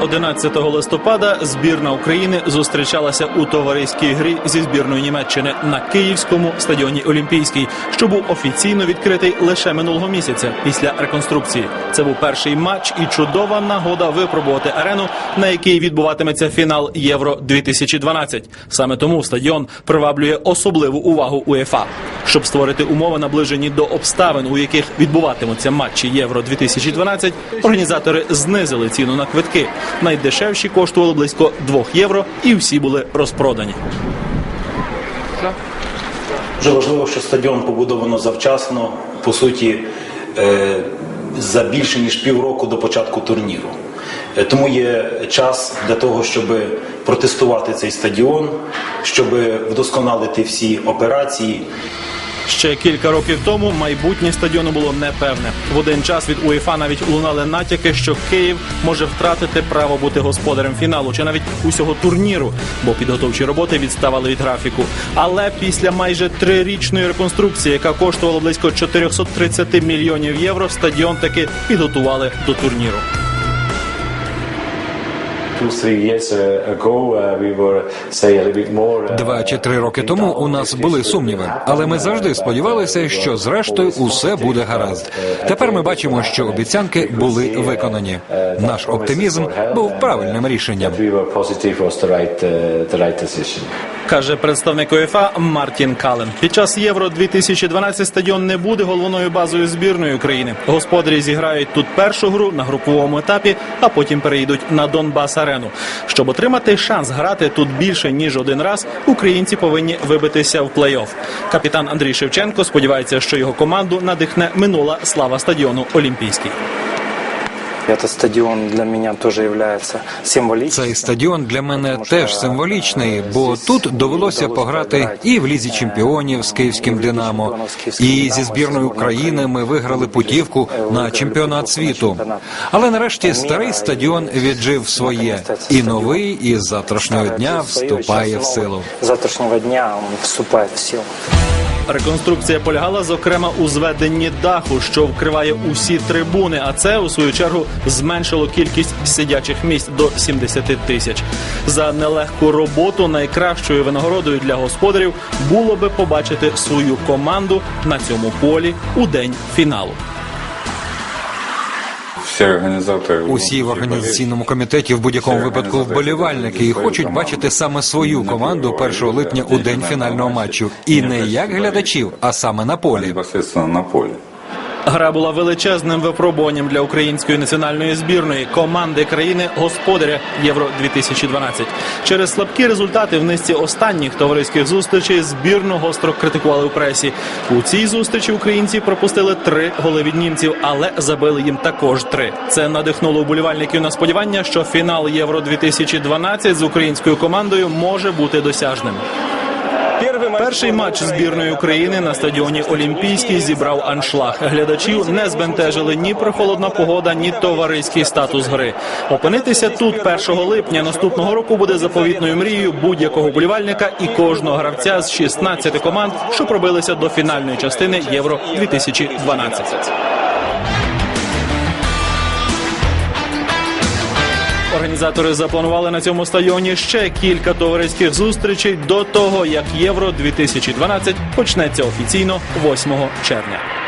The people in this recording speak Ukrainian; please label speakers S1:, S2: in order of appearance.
S1: 11 листопада збірна України зустрічалася у товариській грі зі збірною Німеччини на Київському стадіоні Олімпійський, що був офіційно відкритий лише минулого місяця після реконструкції. Це був перший матч і чудова нагода випробувати арену, на якій відбуватиметься фінал Євро 2012 Саме тому стадіон приваблює особливу увагу УЄФА. Щоб створити умови наближені до обставин, у яких відбуватимуться матчі Євро 2012 організатори знизили ціну на квитки. Найдешевші коштували близько 2 євро, і всі були розпродані.
S2: Дуже важливо, що стадіон побудовано завчасно, по суті, е, за більше ніж півроку до початку турніру. Е, Тому є час для того, щоб протестувати цей стадіон, щоб вдосконалити всі операції.
S1: Ще кілька років тому майбутнє стадіону було непевне. В один час від УЄФА навіть лунали натяки, що Київ може втратити право бути господарем фіналу чи навіть усього турніру, бо підготовчі роботи відставали від графіку. Але після майже трирічної реконструкції, яка коштувала близько 430 мільйонів євро, стадіон таки підготували до турніру.
S3: Два чи три роки тому у нас були сумніви, але ми завжди сподівалися, що зрештою усе буде гаразд. Тепер ми бачимо, що обіцянки були виконані. Наш оптимізм був правильним рішенням.
S1: Каже представник УЄФА Мартін Кален. Під час Євро 2012 стадіон не буде головною базою збірної України. Господарі зіграють тут першу гру на груповому етапі, а потім перейдуть на Донбас Арену. Щоб отримати шанс грати тут більше ніж один раз, українці повинні вибитися в плей-офф. Капітан Андрій Шевченко сподівається, що його команду надихне минула слава стадіону Олімпійський.
S4: Этот стадион для меня тоже является символическим.
S3: Цей стадіон для мене теж символічний, бо тут довелося пограти і в лізі чемпіонів з київським Динамо, і зі збірною України ми виграли путівку на чемпіонат світу. Але нарешті старий стадіон віджив своє, і новий із завтрашнього дня вступає в силу.
S4: С завтрашнего дня он вступает в силу.
S1: Реконструкція полягала зокрема у зведенні даху, що вкриває усі трибуни. А це у свою чергу зменшило кількість сидячих місць до 70 тисяч. За нелегку роботу найкращою винагородою для господарів було би побачити свою команду на цьому полі у день фіналу.
S5: Всі організатори
S3: Усі в організаційному комітеті в будь-якому випадку вболівальники і хочуть бачити саме свою команду 1 липня у день фінального матчу. І не як глядачів, а саме на полі.
S5: на полі.
S1: Гра була величезним випробуванням для української національної збірної команди країни господаря Євро 2012 Через слабкі результати в низці останніх товариських зустрічей збірну гостро критикували у пресі. У цій зустрічі українці пропустили три голи від німців, але забили їм також три. Це надихнуло вболівальників на сподівання, що фінал Євро 2012 з українською командою може бути досяжним. Перший матч збірної України на стадіоні Олімпійський зібрав аншлаг. Глядачів не збентежили ні прохолодна погода, ні товариський статус гри. Опинитися тут 1 липня наступного року буде заповітною мрією будь-якого болівальника і кожного гравця з 16 команд, що пробилися до фінальної частини Євро 2012 Організатори запланували на цьому стадіоні ще кілька товариських зустрічей до того, як Євро 2012 почнеться офіційно 8 червня.